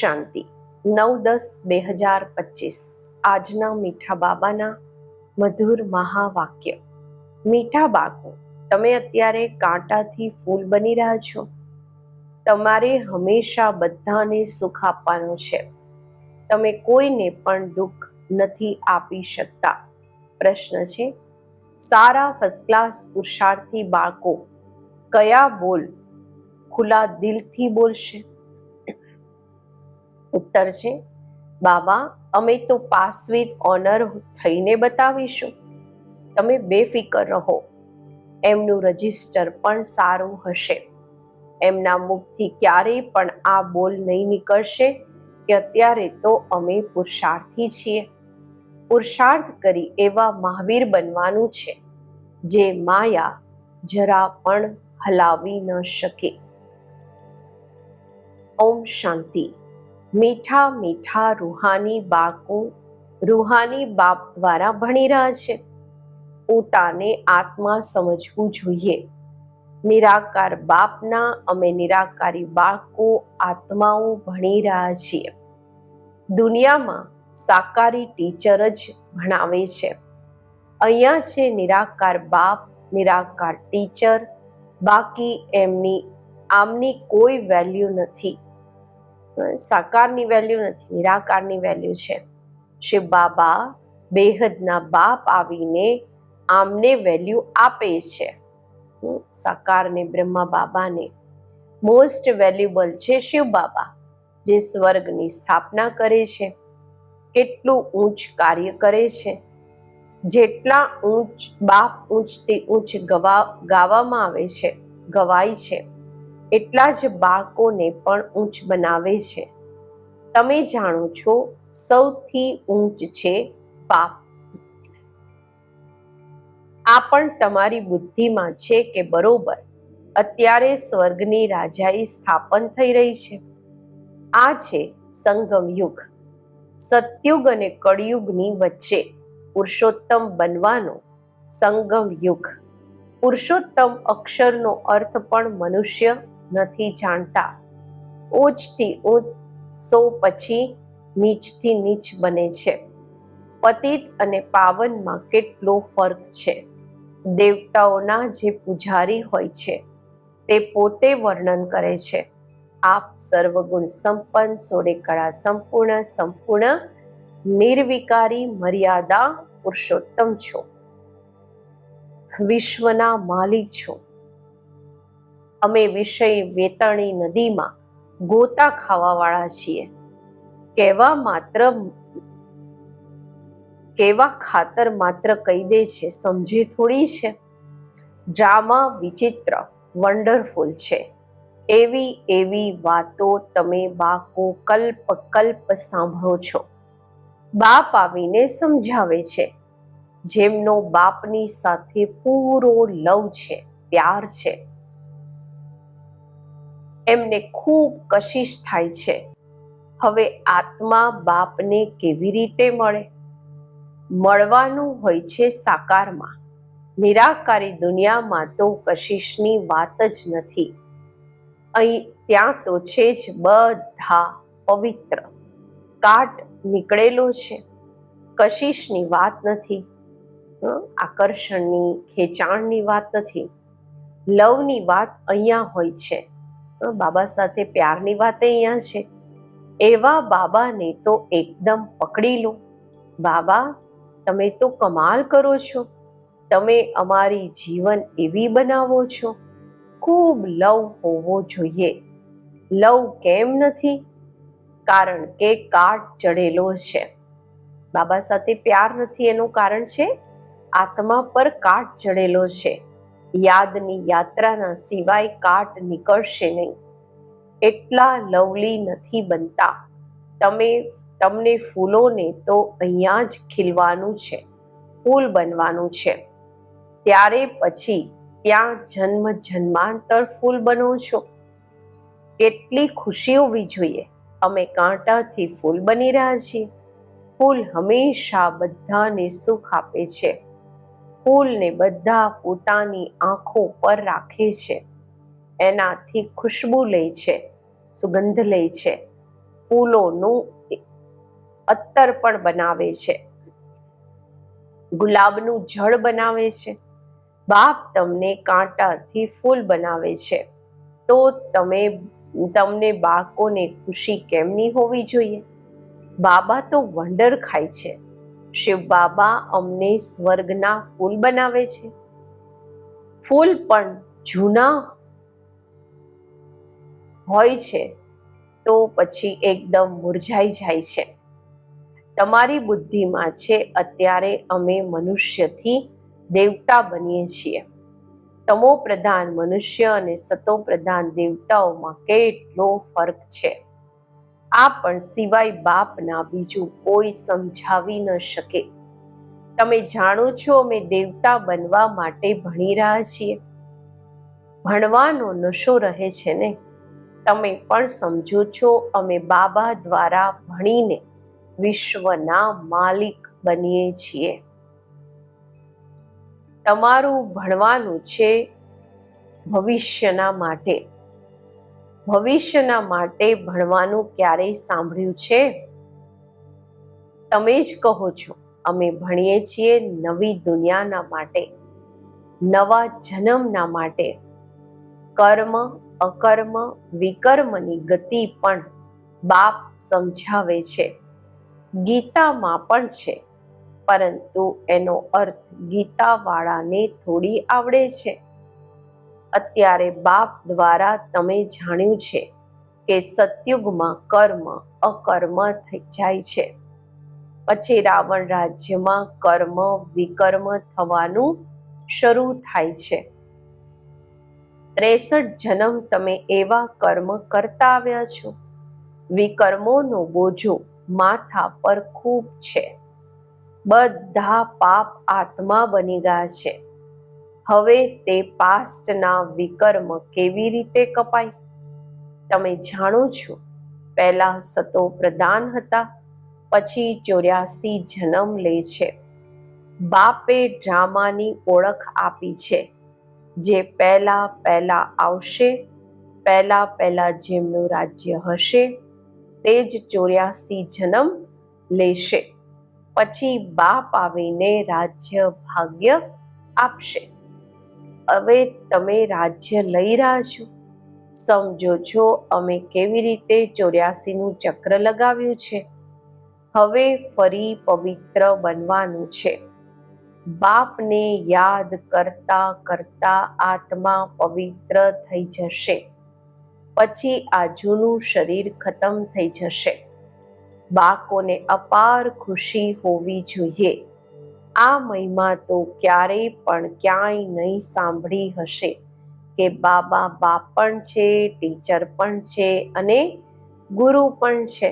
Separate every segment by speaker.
Speaker 1: શાંતિ. નવ દસ બે હજાર પચીસ. આજના મીઠા બાબાના મધુર મહાવાક્ય. મીઠા બાળકો તમે અત્યારે કાંટાથી ફૂલ બની રહ્યા છો. તમારે હંમેશા બધાને સુખ આપવાનું છે. તમે કોઈને પણ દુઃખ નથી આપી શકતા. પ્રશ્ન છે, સારા ફર્સ્ટ ક્લાસ પુરુષાર્થી બાળકો કયા બોલ ખુલ્લા દિલથી બોલશે? ઉત્તર છે. બાબા, અમે તો પાસ વિથ ઓનર થઈને બતાવીશું. તમે બેફિકર રહો. એમનું રજિસ્ટર પણ સારું હશે. એમના મુખથી ક્યારેય પણ આ બોલ નહીં નીકળશે કે અત્યારે તો અમે પુરુષાર્થી છીએ. પુરુષાર્થ કરી એવા મહાવીર બનવાનું છે, જે માયા જરા પણ હલાવી ન શકે. ઓમ શાંતિ. મીઠા મીઠા રૂહાની બાળકો રૂહાની બાપ દ્વારા ભણી રહ્યા છે. પોતાને આત્મા સમજવું જોઈએ. નિરાકાર બાપના અમે નિરાકારી બાળકો આત્માઓ ભણી રહ્યા છીએ. દુનિયામાં સાકારી ટીચર જ ભણાવે છે. અહીંયા છે નિરાકાર બાપ, નિરાકાર ટીચર, બાકી એમની, આમની કોઈ વેલ્યુ નથી. સાકારની વેલ્યુ નથી, નિરાકારની વેલ્યુ છે. શિવ બાબા બેહદના બાપ આવીને આમને વેલ્યુ આપે છે. સાકારને બ્રહ્મા બાબાને મોસ્ટ વેલ્યુબલ છે શિવ બાબા, જે સ્વર્ગની સ્થાપના કરે છે. કેટલું ઊંચ કાર્ય કરે છે. જેટલા ઊંચ બાપ ઊંચથી ઊંચ ગવા, ગાવામાં આવે છે, ગવાય છે. એટલા જ બાળકોને પણ ઊંચ બનાવે છે. તમે જાણો છો સૌથી ઊંચ છે પાપ. આ પણ તમારી બુદ્ધિમાં છે કે બરોબર. અત્યારે સ્વર્ગની રાજાઈ સ્થાપન થઈ રહી છે. આ છે સંગમ યુગ. સત્યુગ અને કળયુગની વચ્ચે પુરુષોત્તમ બનવાનો સંગમ યુગ. પુરુષોત્તમ અક્ષરનો અર્થ પણ મનુષ્ય નથી જાણતા. ઓછથી સો પછી નીચથી નીચ બને છે. પતિત અને પાવનમાં કેટલો ફરક છે. દેવતાઓના જે પૂજારી હોય છે, તે પોતે વર્ણન કરે છે. આપ સર્વગુણ સંપન્ન સોળે કળા સંપૂર્ણ સંપૂર્ણ, નિર્વિકારી, મર્યાદા પુરુષોત્તમ છો. વિશ્વના માલિક છો. અમે વિષય વેતણી નદીમાં ગોતા ખાવાવાળા છીએ. કહેવા માત્ર કેવા ખાતર માત્ર કહી દે છે, સમજે થોડી છે. ડ્રામા વિચિત્ર, વન્ડરફુલ છે. એવી એવી વાતો તમે બાકો કલ્પ કલ્પ સાંભળો છો. બાપ આવીને સમજાવે છે. જેમનો બાપની સાથે પૂરો લવ છે, પ્યાર છે. એમને ખૂબ કશિશ થાય છે. હવે આત્મા બાપને કેવી રીતે મળે? મળવાનું હોય છે સાકારમાં. નિરાકારી દુનિયામાં તો કશિશની વાત જ નથી. અહીં ત્યાં તો છે જ બધા પવિત્ર. કાટ નીકળેલો છે. કશિશની વાત નથી. આકર્ષણની, ખેંચાણની વાત નથી. લવની વાત અહીંયા હોય છે. બાબા સાથે પ્યારની વાત અહીંયા છે. એવા બાબાને તો એકદમ પકડી લો. બાબા, તમે તો કમાલ કરો છો. તમે અમારી જીવન એવી બનાવો છો. ખૂબ લવ હોવો જોઈએ. લવ કેમ નથી? કારણ કે કાટ ચડેલો છે. બાબા સાથે પ્યાર નથી એનું કારણ છે? આત્મા પર કાટ ચડેલો છે. યાદની યાત્રાના સિવાય કાટ નીકળશે નહીં. એટલા લવલી નથી બનતા. તમે, તમને ફૂલોને તો અહીંયા જ ખીલવાનું છે, ફૂલ બનવાનું છે. ત્યારે પછી ત્યાં જન્મ જન્માંતર ફૂલ બનો છો. કેટલી ખુશી હોવી જોઈએ. અમે કાંટાથી ફૂલ બની રહ્યા છીએ. ફૂલ હંમેશા બધાને સુખ આપે છે. ફૂલને બધા પોતાની આંખો પર રાખે છે. એનાથી ખુશ્બુ લે છે, સુગંધ લે છે. ફૂલોનું અત્તર પણ બનાવે છે. ગુલાબનું જળ બનાવે છે. બાપ તમને કાંટાથી ફૂલ બનાવે છે. તો તમે, તમને બાળકોને ખુશી કેમની હોવી જોઈએ? બાબા તો વંડર ખાય છે. શિવ બાબા અમને સ્વર્ગના ફૂલ બનાવે છે. ફૂલ પણ જૂના હોય છે તો પછી એકદમ મુરઝાઈ જાય છે. તમારી બુદ્ધિમાં છે અત્યારે અમે મનુષ્યથી દેવતા બનીએ છીએ. તમો પ્રધાન મનુષ્ય અને સતો પ્રધાન દેવતાઓમાં કેટલો ફરક છે. આ પણ સિવાય બાપના બીજું કોઈ સમજાવી ન શકે. તમે જાણો છો અમે દેવતા બનવા માટે ભણી રહ્યા છીએ. ભણવાનો નશો રહે છે ને? તમે પણ સમજો છો અમે બાબા દ્વારા ભણીને વિશ્વના માલિક બનીએ છીએ. તમારું ભણવાનું છે ભવિષ્યના માટે. ભવિષ્યના માટે ભણવાનું ક્યારેય સાંભળ્યું છે? તમે જ કહો છો, અમે ભણીએ છીએ નવી દુનિયાના માટે, નવા જન્મના માટે. કર્મ, અકર્મ, વિકર્મની ગતિ પણ બાપ સમજાવે છે. ગીતામાં પણ છે, પરંતુ એનો અર્થ ગીતાવાળાને થોડી આવડે છે. અત્યારે બાપ દ્વારા તમે જાણ્યું છે કે સતયુગમાં કર્મ અકર્મ થઈ જાય છે. પછી રાવણ રાજ્યમાં કર્મ વિકર્મ થવાનું શરૂ થાય છે. ત્રેસઠ જન્મ તમે એવા કર્મ કરતા આવ્યા છો. વિકર્મોનો બોજો માથા પર ખૂબ છે. બધા પાપ આત્મા બની ગયા છે. હવે તે પાસ્ટના વિકર્મ કેવી રીતે કપાય? તમે જાણો છો, પહેલા સતો પ્રધાન હતા, પછી ચોર્યાસી જન્મ લે છે. બાપે ડ્રામાની ઓળખ આપી છે, જે પહેલા પહેલા આવશે, પહેલા પહેલા જેમનું રાજ્ય હશે, તે જ ચોર્યાસી જન્મ લેશે. પછી બાપ આવીને રાજ્ય ભાગ્ય આપશે. હવે તમે રાજ્ય લઈ રહ્યા છો. સમજો છો, અમે કેવી રીતે ચોર્યાસીનું ચક્ર લગાવ્યું છે. હવે ફરી પવિત્ર બનવાનું છે. બાપને યાદ કરતા કરતા આત્મા પવિત્ર થઈ જશે. પછી આ જૂનું શરીર ખતમ થઈ જશે. બાળકોને અપાર ખુશી હોવી જોઈએ. આ મહિમા તો ક્યારેય પણ ક્યાંય નહીં સાંભળી હશે કે બાબા બાપ પણ છે, ટીચર પણ છે અને ગુરુ પણ છે.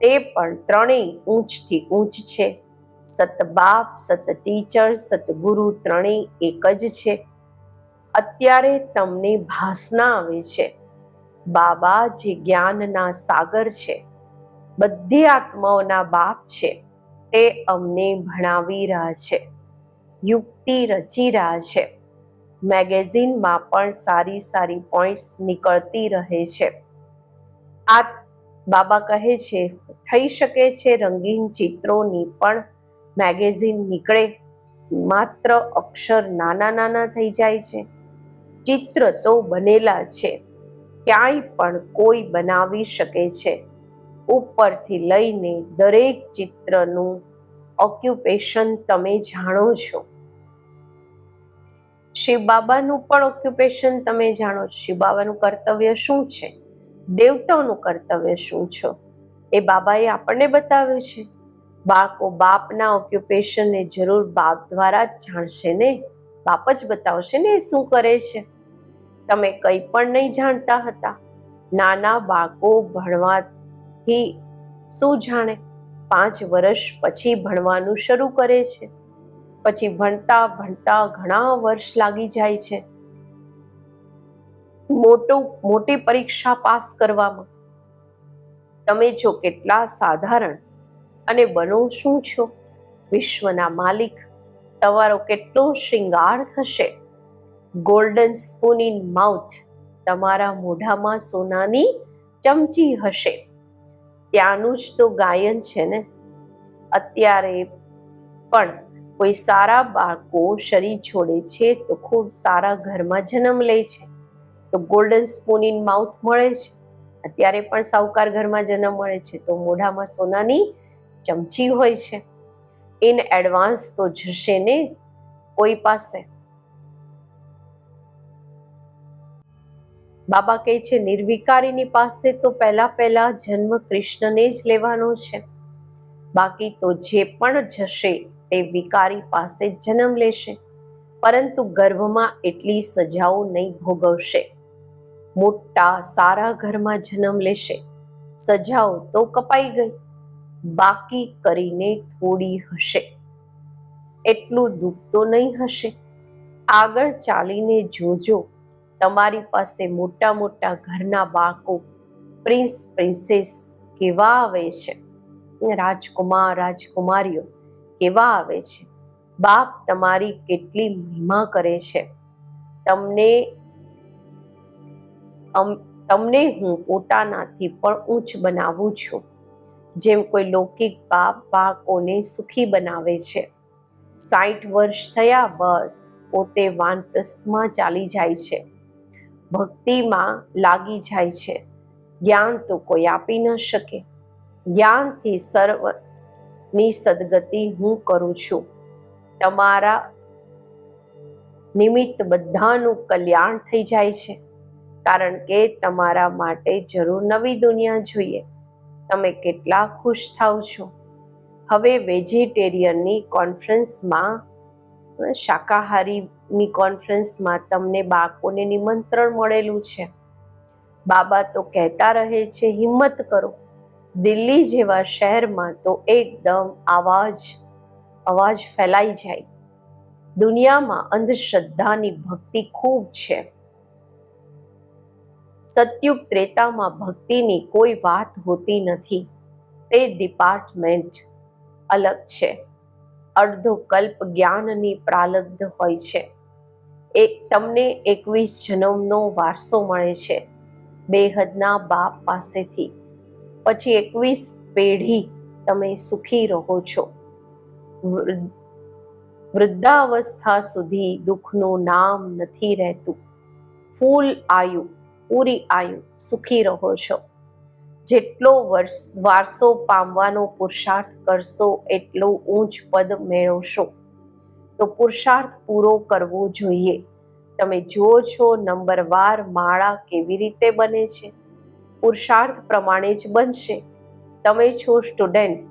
Speaker 1: તે પણ ત્રણેય ઊંચથી ઊંચ છે. સત બાપ, સત ટીચર સતગુરુ ત્રણેય એક જ છે. અત્યારે તમને ભાસના આવે છે. બાબા જે જ્ઞાનના સાગર છે, બધી આત્માઓના બાપ છે. તે અમને ભણાવી રહ્યા છે. યુક્તિ રચી રહ્યા છે. મેગેઝિનમાં પણ સારી સારી પોઈન્ટ્સ નીકળતી રહે છે. આ બાબા કહે છે, થઈ શકે છે રંગીન ચિત્રોની, પણ મેગેઝિન નીકળે માત્ર અક્ષર નાના નાના થઈ જાય છે. ચિત્ર તો બનેલા છે. ક્યાંય પણ કોઈ બનાવી શકે છે. ઉપરથી લઈને દરેક ચિત્રનું ઓક્યુપેશન તમે જાણો છો. શિવ બાબાનું પણ ઓક્યુપેશન તમે જાણો છો. શિવ બાબાનું કર્તવ્ય શું છે? દેવતાઓનું કર્તવ્ય શું છે? એ બાબાએ આપણને બતાવ્યું છે. બાળકો બાપના ઓક્યુપેશનને જરૂર બાપ દ્વારા જ જાણશે ને? બાપ જ બતાવશે ને એ શું કરે છે? તમે કંઈ પણ નહીં જાણતા હતા. નાના બાળકો ભણવાથી શું જાણે? પાંચ વર્ષ પછી ભણવાનું શરૂ કરે છે. પછી ભણતા ભણતા ઘણા વર્ષ લાગી જાય છે. મોટું, મોટી પરીક્ષા પાસ કરવામાં. તમે જો કેટલા સાધારણ અને બનો શું છો? વિશ્વના માલિક, તમારો કેટલો શૃંગાર થશે? ગોલ્ડન સ્પૂન ઇન માઉથ તમારા મોઢામાં સોનાની ચમચી હશે. ત્યાંનું જ તો ગાયન છે ને? અત્યારે પણ કોઈ સારા બાળકો શરીર છોડે છે તો ખૂબ સારા ઘરમાં જન્મ લે છે. તો ગોલ્ડન સ્પૂન ઇન માઉથ મળે છે. અત્યારે પણ સાવકાર ઘરમાં જન્મ મળે છે તો મોઢામાં સોનાની ચમચી હોય છે. ઇન એડવાન્સ તો જશે ને કોઈ પાસે. બાબા કહે છે, નિર્વિકારીની પાસે તો પહેલા પહેલા જન્મ કૃષ્ણને જ લેવાનો છે. બાકી તો જે પણ જશે તે વિકારી પાસે જન્મ લેશે. પરંતુ ગર્ભમાં એટલી સજાઓ નહીં ભોગવશે. મોટા સારા ઘરમાં જન્મ લેશે. સજાઓ તો કપાઈ ગઈ. બાકી કરીને થોડી હશે. એટલું દુઃખ તો નહીં હશે. આગળ ચાલીને જોજો. તમારી પાસે મોટા મોટા ઘરના બાળકો, પ્રિન્સ, પ્રિન્સેસ કેવા આવે છે? રાજકુમાર, રાજકુમારીઓ કેવા આવે છે? બાપ તમારી કેટલી મહિમા કરે છે? તમને તમને હું પોતાનાથી પણ ઊંચ બનાવું છું. જેમ કોઈ લૌકિક બાપ બાળકોને સુખી બનાવે છે. સાઠ વર્ષ થયા બસ, પોતે વાનપ્રસ્થમાં ચાલી જાય છે. ભક્તિમાં લાગી જાય છે. જ્ઞાન તો કોઈ આપી ન શકે. જ્ઞાનથી સર્વની સદગતિ હું કરું છું. તમારા નિમિત્ત બધાનું કલ્યાણ થઈ જાય છે. કારણ કે તમારા માટે જરૂર નવી દુનિયા જોઈએ. તમે કેટલા ખુશ થાવ છો. હવે વેજીટેરિયનની કોન્ફરન્સમાં શાકાહારીની કોન્ફરન્સમાં તમને બાળકોને નિમંત્રણ મળેલું છે. બાબા તો કહેતા રહે છે, હિંમત કરો. દિલ્હી જેવા શહેરમાં તો એકદમ આવાજ, અવાજ ફેલાઈ જાય. દુનિયામાં અંધશ્રદ્ધાની ભક્તિ ખૂબ છે. સતયુગ ત્રેતામાં ભક્તિની કોઈ વાત હોતી નથી. તે ડિપાર્ટમેન્ટ અલગ છે. અડધો કલ્પ જ્ઞાનની પ્રાલબ્ધ હોય છે. એક તમને એકવીસ જન્મનો વારસો મળે છે. બેહદના બાપ પાસેથી. પછી એકવીસ પેઢી તમે સુખી રહો છો. વૃદ્ધાવસ્થા સુધી દુઃખનું નામ નથી રહેતું. ફૂલ આયુ, પૂરી આયુ સુખી રહો છો. જેટલો વારસો પામવાનો પુરુષાર્થ કરશો, એટલો ઊંચ પદ મેળવશો. તો પુરુષાર્થ પૂરો કરવો જોઈએ. તમે જુઓ છો નંબરવાર માળા કેવી રીતે બને છે? પુરુષાર્થ પ્રમાણે જ બનશે. તમે છો સ્ટુડન્ટ.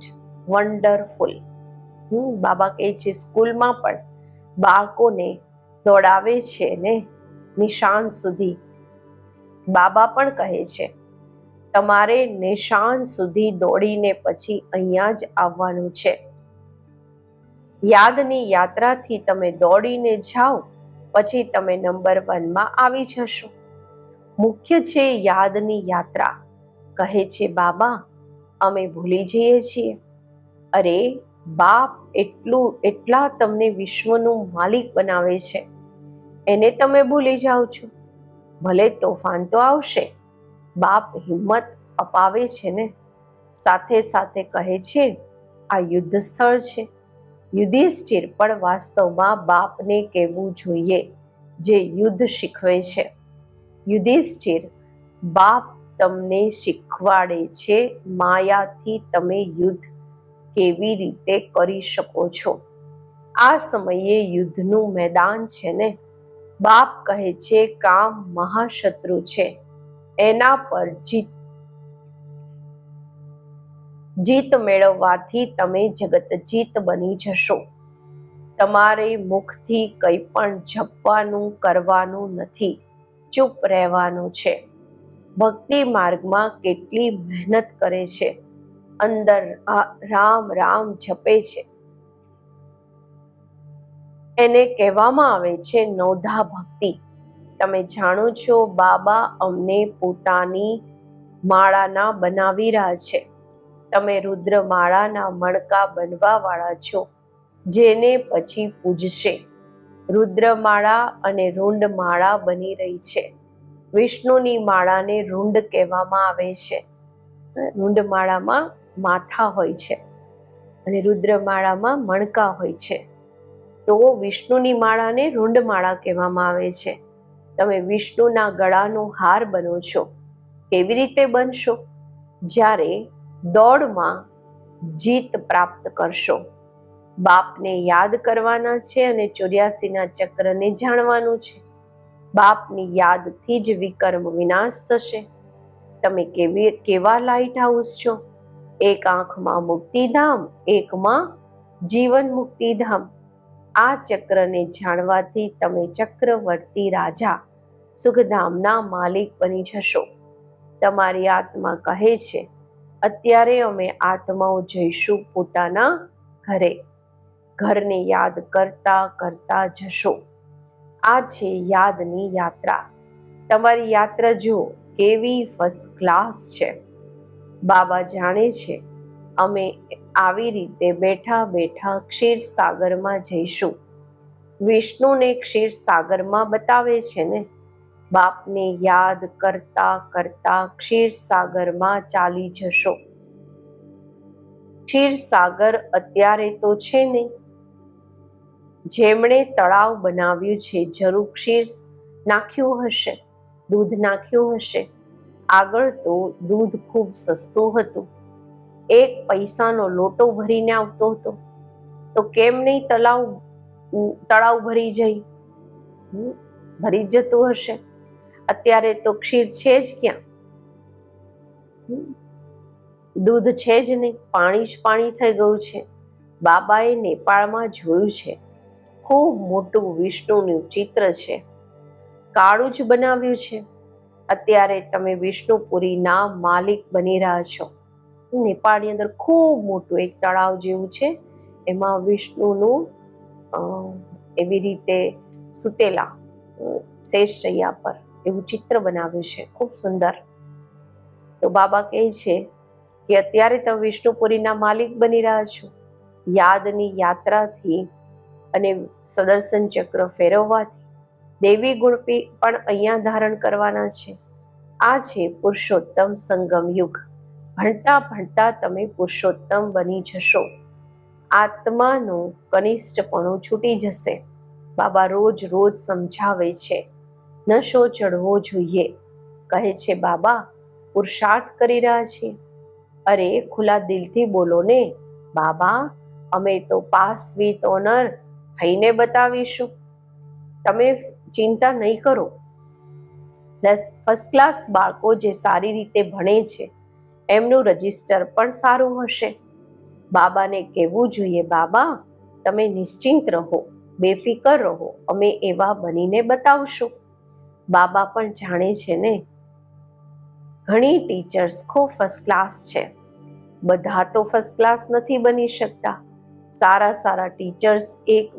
Speaker 1: વન્ડરફુલ. હમ, બાબા કહે છે સ્કૂલમાં પણ બાળકોને દોડાવે છે ને? નિશાન સુધી. બાબા પણ કહે છે. તમારે નિશાન સુધી દોડીને પછી અહીંયા જ આવવાનું છે. યાદની યાત્રાથી તમે દોડીને જાઓ, પછી તમે નંબર વનમાં આવી જશો. મુખ્ય છે યાદની યાત્રા. કહે છે, બાબા, અમે ભૂલી જઈએ છીએ. અરે, બાપ એટલું, એટલા તમને વિશ્વનું માલિક બનાવે છે. એને તમે ભૂલી જાઓ છો. ભલે તોફાન તો આવશે. બાપ હિંમત અપાવે છે ને? સાથે સાથે કહે છે, આ યુદ્ધ સ્થળ છે. યુધિષ્ઠિર પણ વાસ્તવમાં બાપને કહેવું જોઈએ, જે યુદ્ધ શીખવે છે. યુધિષ્ઠિર, બાપ તમને શીખવાડે છે, માયાથી તમે યુદ્ધ કેવી રીતે કરી શકો છો. આ સમયે યુદ્ધનું મેદાન છે ને? બાપ કહે છે, કામ મહાશત્રુ છે. એના પર જીત. જીત મેળવવાથી તમે જગત જીત બની જશો. તમારે મુખથી કંઈ પણ જપવાનું, કરવાનું નથી. ચૂપ રહેવાનું છે. ભક્તિ માર્ગમાં કેટલી મહેનત કરે છે. અંદર રામ રામ જપે છે. એને કહેવામાં આવે છે નોધા ભક્તિ. તમે જાણો છો, બાબા અમને પોતાની માળાના બનાવી રહ્યા છે. તમે રુદ્ર માળાના મણકા બનવા વાળા છો, જેને પછી પૂજશે. રુદ્રમાળા અને રૂંડ માળા બની રહી છે. વિષ્ણુની માળાને રૂંડ કહેવામાં આવે છે. રૂંડમાળામાં માથા હોય છે અને રુદ્રમાળામાં મણકા હોય છે. તો વિષ્ણુની માળાને રૂંડમાળા કહેવામાં આવે છે. તમે વિષ્ણુના ગળાનો હાર બનો છો. કેવી રીતે બનશો? જ્યારે દોડમાં જીત પ્રાપ્ત કરશો. બાપને યાદ કરવાના છે અને ચોર્યાસીના ચક્રને જાણવાનું છે. બાપની યાદથી જ વિકર્મ વિનાશ થશે. તમે કેવી, કેવા લાઇટ હાઉસ છો? એક આંખમાં મુક્તિધામ, એકમાં જીવન મુક્તિધામ. આ ચક્રને જાણવાથી તમે ચક્રવર્તી રાજા સુખધામના માલિક બની જશો. તમારી આત્મા કહે છે, અત્યારે અમે આત્માઓ જઈશું પોતાના ઘરે. ઘરને યાદ કરતા કરતા જશો. આ છે યાદની યાત્રા. તમારી યાત્રા જુઓ, કેવી ફર્સ્ટ ક્લાસ છે. બાબા જાણે છે, અમે આવી રીતે બેઠા બેઠા ક્ષીર સાગરમાં જઈશું. વિષ્ણુને ક્ષીર સાગરમાં બતાવે છે ને? બાપને યાદ કરતા કરતા ક્ષીર સાગરમાં ચાલી જશો. ક્ષીર સાગર અત્યારે તો છે નહીં જેમણે તળાવ બનાવ્યું છે, જરૂર ક્ષીર નાખ્યું હશે, દૂધ નાખ્યું હશે. આગળ તો દૂધ ખૂબ સસ્તું હતું. એક પૈસાનો લોટો ભરીને આવતો હતો. તો કેમ નહીં તળાવ તળાવ ભરી જઈ? ભરી જતું હશે. અત્યારે તો ક્ષીર છે જ ક્યાં? દૂધ છે જ નહીં, પાણી જ પાણી થઈ ગયું છે. બાબાએ નેપાળમાં જોયું છે. ખૂબ મોટું વિષ્ણુનું ચિત્ર છે. કાળું જ બનાવ્યું છે. અત્યારે તમે વિષ્ણુપુરીના માલિક બની રહ્યા છો. નેપાળની અંદર ખૂબ મોટું એક તળાવ જેવું છે. એમાં વિષ્ણુનું એવી રીતે સુતેલા શેષશૈયા પર એવું ચિત્ર બનાવ્યું છે. ખૂબ સુંદર. તો બાબા કહે છે કે અત્યારે તમે વિષ્ણુપુરીના માલિક બની રહ્યા છો. યાદની યાત્રાથી અને સદર્શન ચક્ર ફેરવવાથી દેવી ગુણપી પણ અહીંયા ધારણ કરવાના છે. આ છે પુરુષોત્તમ સંગમ યુગ. ભણતા ભણતા તમે પુરુષોત્તમ બની જશો. આત્માનું કનિષ્ઠપણું છૂટી જશે. બાબા રોજ રોજ સમજાવે છે નશો ચડવો જોઈએ. કહે છે, બાબા, પુરુષાર્થ કરી રહ્યા છીએ અરે, ખુલ્લા દિલથી બોલો ને, બાબા, અમે તો પાસ વિથ ઓનર થઈને બતાવીશું. તમે ચિંતા નહીં કરો. પ્લસ ફર્સ્ટ ક્લાસ બાળકો જે સારી રીતે ભણે છે એમનું રજિસ્ટર પણ સારું હશે. બાબાને કહેવું જોઈએ, બાબા, તમે નિશ્ચિંત રહો, બેફિકર રહો, અમે એવા બનીને બતાવશું. બાબા પણ જાણે છે ને, ઘણી ટીચર્સ ખૂબ ફર્સ્ટ ક્લાસ છે. બધા તો ફર્સ્ટ ક્લાસ નથી બની શકતા. સારા સારા ટીચર્સ એક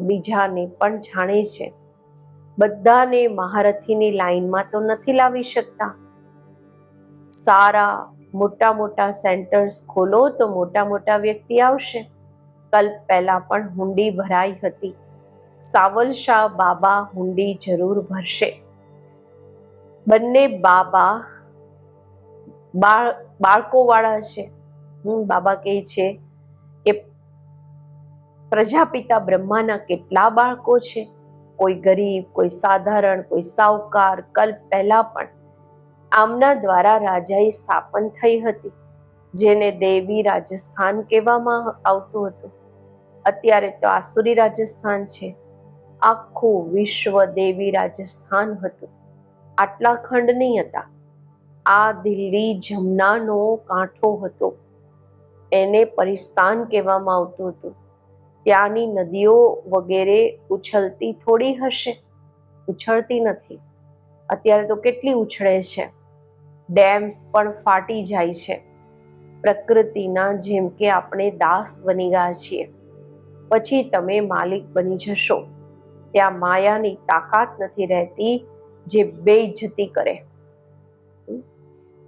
Speaker 1: બીજાને પણ જાણે છે. બધાને મહારથીની લાઈનમાં તો નથી લાવી શકતા. સારા મોટા મોટા સેન્ટર્સ ખોલો તો મોટા મોટા વ્યક્તિ આવશે. કલ્પ પહેલાં પણ હુંડી ભરાઈ હતી. સાવલ શાહ બાબા હુંડી જરૂર ભરશે. બંને બાબા બાળકોવાળા છે. હું બાબા કહે છે કે પ્રજાપિતા બ્રહ્માના કેટલા બાળકો છે? કોઈ ગરીબ, કોઈ સાધારણ, કોઈ સાવકાર, કલ્પ પહેલા પણ આમના દ્વારા રાજાએ સ્થાપન થઈ હતી, જેને દેવી રાજસ્થાન કહેવામાં આવતું હતું. અત્યારે તો આસુરી રાજસ્થાન છે. આખું વિશ્વ દેવી રાજસ્થાન હતું. આટલા ખંડ નહીં હતા. આ દિલ્હી જમનાનો કાંઠો હતો. એને પરિસ્તાન કહેવામાં આવતું હતું. ત્યાંની નદીઓ વગેરે ઉછળતી થોડી હશે. ઉછળતી નથી. અત્યારે તો કેટલી ઉછળે છે. ડેમ્સ પણ ફાટી જાય છે. પ્રકૃતિના જેમ કે આપણે દાસ બની ગયા છીએ. પછી તમે માલિક બની જશો. ત્યાં માયાની તાકાત નથી રહેતી જે બેઇજ્જતી કરે.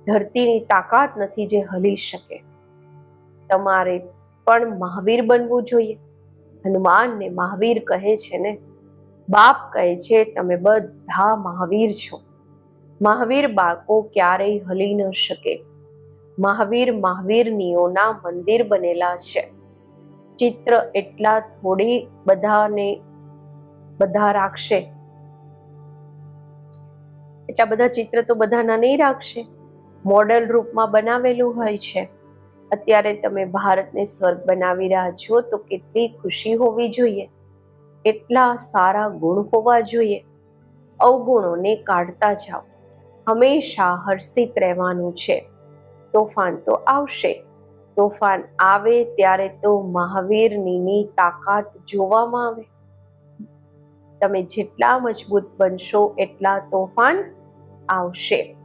Speaker 1: ધરતીની તાકાત નથી જે હલી શકે. તમારે પણ મહાવીર બનવું જોઈએ. હનુમાનને મહાવીર કહે છે ને બાપ કહે છે, તમે બધા મહાવીર છો. મહાવીર બાળકો ક્યારેય હલી ન શકે. મહાવીર મહાવીરનીઓના મંદિર બનેલા છે. ચિત્ર એટલા થોડી બધાને, બધા રાખશે. એટલા બધા ચિત્ર તો બધાના નહીં રાખશે. મોડલ રૂપમાં બનાવેલું હોય છે. અત્યારે તમે ભારતને સ્વર્ગ બનાવી રહ્યા છો તો કેટલી ખુશી હોવી જોઈએ. કેટલા સારા ગુણ હોવા જોઈએ. અવગુણોને કાઢતા જાઓ. હંમેશા હર્ષિત રહેવાનું છે. તોફાન તો આવશે. તોફાન આવે ત્યારે તો મહાવીરની તાકાત જોવામાં આવે. તમે જેટલા મજબૂત બનશો એટલા તોફાન આવશે.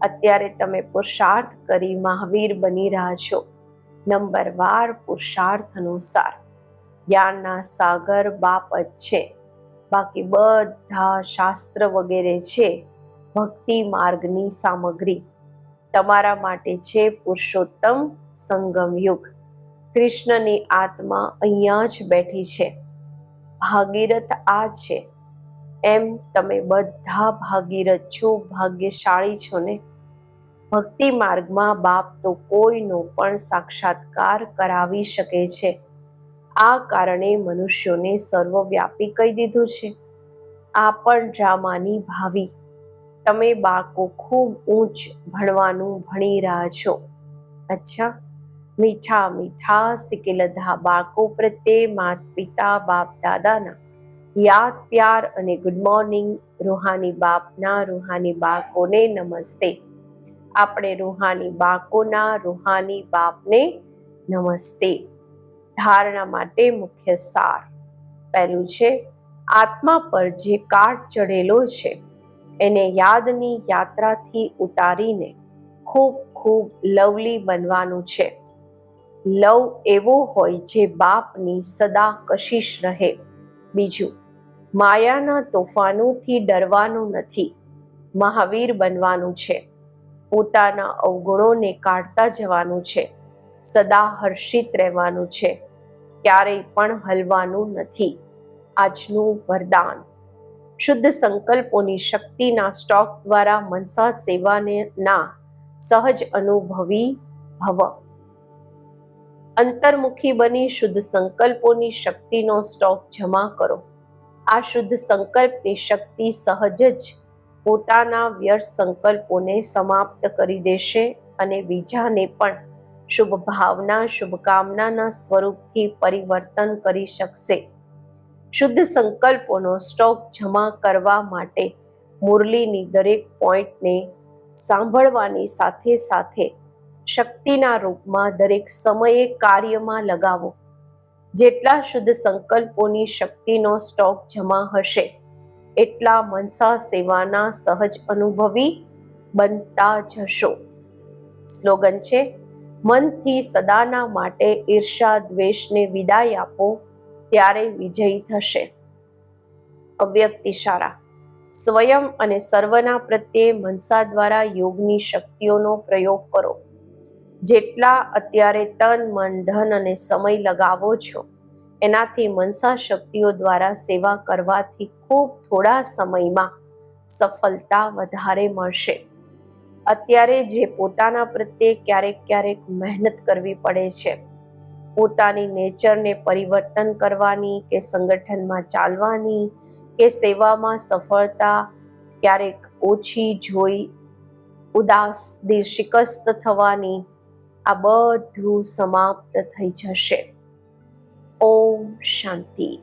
Speaker 1: અત્યારે તમે પુરુષાર્થ કરી મહાવીર બની રહ્યા છો. નંબર વાર પુરુષાર્થ અનુસાર જ્ઞાનના સાગર બાપ જ છે. બાકી બધા શાસ્ત્ર વગેરે છે ભક્તિ માર્ગની સામગ્રી. તમારા માટે છે પુરુષોત્તમ સંગમ યુગ. કૃષ્ણની આત્મા અહીંયા જ બેઠી છે. ભાગીરથ આ છે. એમ તમે બધા ભાગીરથ છો, ભાગ્યશાળી છો ને? ભક્તિ માર્ગમાં બાપ તો કોઈનો પણ સાક્ષાત્કાર કરાવી શકે છે. આ કારણે મનુષ્યોને સર્વવ્યાપી કહી દીધું છે. આ પણ ડ્રામાની ભાવી. તમે બાળકો ખૂબ ઊંચ ભણવાનું ભણી રહ્યા છો. અચ્છા, મીઠા મીઠા સિકેલધા બાળકો પ્રત્યે માત પિતા બાપ દાદાના યાદ, પ્યાર અને ગુડ મોર્નિંગ રૂહાની બાપના રૂહાની બાળકોને નમસ્તે. આપણે રૂહાની બાળકોના રૂહાની બાપને નમસ્તે. ધારણા માટે મુખ્ય સાર પહેલું છે, આત્મા પર જે કાટ ચઢેલો છે, એને યાદની યાત્રાથી ઉતારીને ખૂબ ખૂબ લવલી બનવાનું છે. લવ એવો હોય જે બાપની સદા કશિશ રહે. બીજું, માયાના તોફાનોથી ડરવાનું નથી, મહાવીર બનવાનું છે. પોતાના અવગુણોને કાઢતા જવાનું છે. સદા હર્ષિત રહેવાનું છે. ક્યારેય પણ હલવાનું નથી. આજનું વરદાન. શુદ્ધ સંકલ્પોની શક્તિના સ્ટોક દ્વારા મનસા સેવાને ના સહજ અનુભવી ભવ. અંતર્મુખી બની શુદ્ધ સંકલ્પોની શક્તિનો સ્ટોક જમા કરો. આ શુદ્ધ સંકલ્પની શક્તિ સહજ જ પોતાના વ્યર્થ સંકલ્પોને સમાપ્ત કરી દેશે અને બીજાને પણ શુભ ભાવના શુભકામનાના સ્વરૂપથી પરિવર્તન કરી શકશે. શુદ્ધ સંકલ્પોનો સ્ટોક જમા કરવા માટે મુરલીની દરેક પોઈન્ટને સાંભળવાની સાથે સાથે શક્તિના રૂપમાં દરેક સમયે કાર્યમાં લગાવો. જેટલા શુદ્ધ સંકલ્પોની શક્તિનો સ્ટોક જમા હશે, એટલા મનસા સેવાના સહજ અનુભવી બનતા જશો. સ્લોગન છે મનથી સદાના માટે ઈર્ષા, દ્વેષને વિદાય આપો, ત્યારે વિજયી થશે. અવ્યક્ત ઇશારા સ્વયં અને સર્વના પ્રત્યે મનસા દ્વારા યોગની શક્તિઓનો પ્રયોગ કરો. જેટલા અત્યારે તન, મન, ધન અને સમય લગાવો છો, એનાથી મનસા શક્તિઓ દ્વારા સેવા કરવાથી ખૂબ થોડા સમયમાં સફળતા વધારે મળશે. અત્યારે જે પોતાના પ્રત્યે ક્યારેક ક્યારેક મહેનત કરવી પડે છે. પોતાની નેચરને પરિવર્તન કરવાની કે સંગઠનમાં ચાલવાની કે સેવામાં સફળતા ક્યારેક ઓછી જોઈ ઉદાસ, દિલ શિકસ્ત થવાની, આ બધું સમાપ્ત થઈ જશે. ઓમ શાંતિ.